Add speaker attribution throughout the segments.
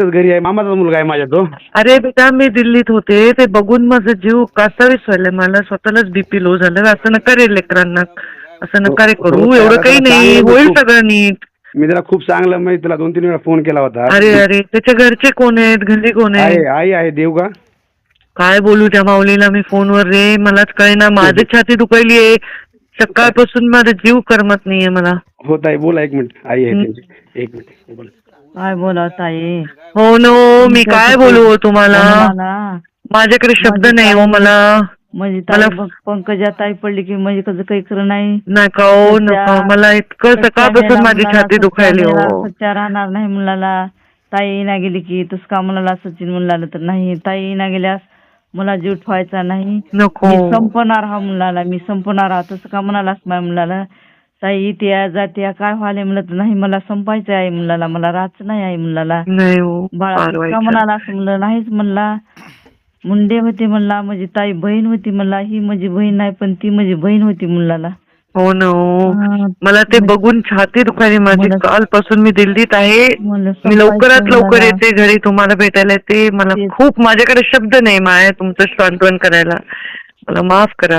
Speaker 1: एकटाच घरी आहे. मामाचा मुलगा आहे माझ्या तो.
Speaker 2: अरे बेटा मी दिल्लीत होते. ते बघून माझं जीव कासावीस व्हायला मला स्वतःलाच बीपी लो झालं. असं नका रे लेकरांना. असं नका रे
Speaker 1: हो,
Speaker 2: करू.
Speaker 1: हो,
Speaker 2: एवढं काही नाही. होईल सगळं नीट.
Speaker 1: मी त्याला खूप चांगलं म्हणजे तुला दोन तीन वेळा फोन केला होता.
Speaker 2: अरे अरे. त्याच्या घरचे कोण आहेत? घरी कोण
Speaker 1: आहे
Speaker 2: आहेत
Speaker 1: आई आहे. देव का?
Speaker 2: काय बोलू त्या माऊलीला मी फोनवर रे? मलाच कळेना. माझी छाती दुखायली आहे. सकाळपासून माझा जीव करमत नाहीये मला.
Speaker 1: होत आहे बोला एक मिनिट. आई आहे
Speaker 2: हं.
Speaker 1: त्यांची. एक मिनिट. बोला.
Speaker 3: काय बोला ताई?
Speaker 2: हो नो मी काय बोलू हो तुम्हाला?
Speaker 3: मला
Speaker 2: माझ्याकडे शब्द नाही हो मला.
Speaker 3: म्हणजे ताई बघ पंकजा ताई पडली की म्हणजे कसं काही खरं नाही.
Speaker 2: नका हो नका मला इतकं सकाळपासून माझी छाती दुखायली हो.
Speaker 3: सच्चा राहणार नाही मुलाला. ताई ना गेली की तसं का मुलाला सचिन मुलाला तर नाही. ताई ना गेल्यास मला जीव ठेवायचा नाही.
Speaker 2: नको.
Speaker 3: मी संपणार हा मुलाला मी संपणार हा. तसं का म्हणालास माझ्या मुलाला? ताई इथे जाते काय व्हायला म्हणलं तर नाही मला संपायचं आहे मुलाला मला राहायचं नाही आहे मुलाला
Speaker 2: नाही हो
Speaker 3: बाळा
Speaker 2: फार
Speaker 3: तसं
Speaker 2: वाईट
Speaker 3: का
Speaker 2: झालं.
Speaker 3: म्हणाला असं म्हणलं नाहीच म्हणला मुंडे होते म्हणला माझी ताई बहीण होती म्हणला ही माझी बहीण नाही पण ती माझी बहीण होती मुलाला
Speaker 2: हो ना हो
Speaker 3: हा,
Speaker 2: मला ते बघून छाती दुखायली माझी
Speaker 3: मला-
Speaker 2: कालपासून मी दिल्लीत आहे
Speaker 3: म्हणलं
Speaker 2: मी लवकरात
Speaker 3: संपायचं
Speaker 2: लवकर
Speaker 3: मुलाला.
Speaker 2: येते घरी तुम्हाला भेटायला येते मला
Speaker 3: तेच.
Speaker 2: खूप माझ्याकडे शब्द नाही माया तुमचं सांत्वन करायला मला माफ करा.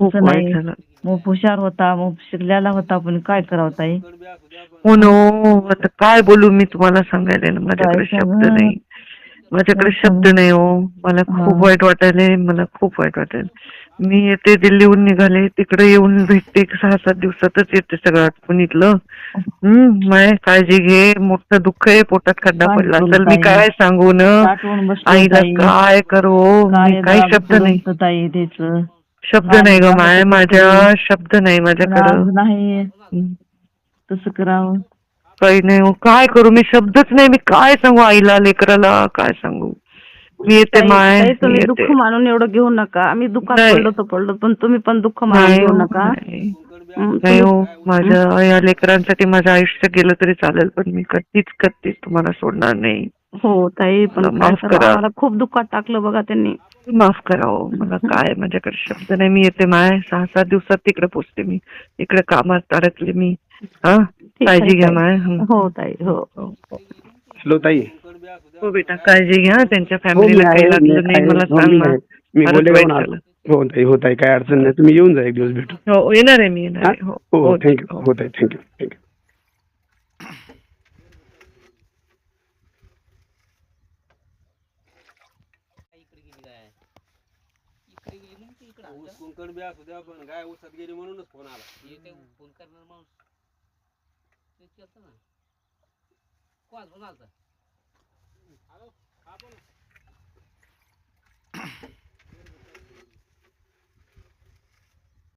Speaker 2: खूप वाईट
Speaker 3: नाही.
Speaker 2: झालं.
Speaker 3: मग हुशार होता मग शिकलेला होता पण काय करावं ताई?
Speaker 2: हो नो आता काय बोलू मी तुम्हाला सांगायला ना माझ्याकडे
Speaker 3: काय
Speaker 2: शब्द? नाही. माझ्याकडे शब्द नाही हो. मला
Speaker 3: हा.
Speaker 2: खूप वाईट वाटायलंय मला खूप वाईट वाटेल मी येते दिल्लीहून निघाले तिकडे येऊन भेटते एक सहा सात दिवसातच येते सगळं आटपून इथलं. हम्म माय काळजी घे मोठं दुःख आहे पोटात खड्डा
Speaker 3: काय
Speaker 2: पडला असेल मी
Speaker 3: ताई?
Speaker 2: काय सांगू न?
Speaker 3: साठवून बसली
Speaker 2: आईला
Speaker 3: ताई.
Speaker 2: काय करू?
Speaker 3: काय
Speaker 2: मी काही शब्द नाही.
Speaker 3: करून ताई त्याच
Speaker 2: शब्द नाही ग माय माझ्या शब्द नाही माझ्याकडं
Speaker 3: नाही. तसं करावं
Speaker 2: काही नाही हो काय करू मी शब्दच नाही मी काय सांगू आईला लेकराला काय सांगू मी येते माय
Speaker 4: ताई,
Speaker 2: मी
Speaker 4: तुम्ही
Speaker 2: येते.
Speaker 4: दुःख मानून एवढं घेऊ नका आम्ही दुःखात
Speaker 2: नाही.
Speaker 4: पडलो तर पडलो पण तुम्ही पण दुःख मानून
Speaker 2: नाही
Speaker 4: घेऊ
Speaker 2: हो,
Speaker 4: नका
Speaker 2: नाही.
Speaker 4: हं,
Speaker 2: नाही
Speaker 4: तुम्ही-
Speaker 2: हो माझ्या या लेकरांसाठी माझं आयुष्य गेलं तरी चालेल पण मी कधीच कधीच तुम्हाला सोडणार नाही
Speaker 4: हो ताई पण
Speaker 2: मला
Speaker 4: काय
Speaker 2: माफ
Speaker 4: करावं,
Speaker 2: करा.
Speaker 4: आम्हाला खूप दुःखात टाकलं बघा त्यांनी
Speaker 2: माफ करा हो मला काय माझ्याकडे शब्द नाही. मी येते माय. सहा सात दिवसात तिकडे पोचते मी. इकडे कामात अडकले मी. हा? काळजी घ्या. माय. हं.
Speaker 4: हो ताई. हो.
Speaker 1: हॅलो ताई.
Speaker 2: हो बेटा काळजी घ्या. त्यांच्या
Speaker 1: हो, मी
Speaker 2: फॅमिलीला
Speaker 1: आहे,
Speaker 2: काही लागलं नाही. मला
Speaker 1: हो,
Speaker 2: सांग. ना.
Speaker 1: मी बोलले हो. हो ताई. हो ताई. काय अडचण नाही. तुम्ही येऊन जा एक दिवस भेटू
Speaker 2: हो येणार आहे मी येणार
Speaker 1: हा?
Speaker 2: आहे हो
Speaker 1: हो
Speaker 2: हो
Speaker 1: थँक्यू हो. ताई. थँक्यू थँक्यू
Speaker 5: कोण फोन आलता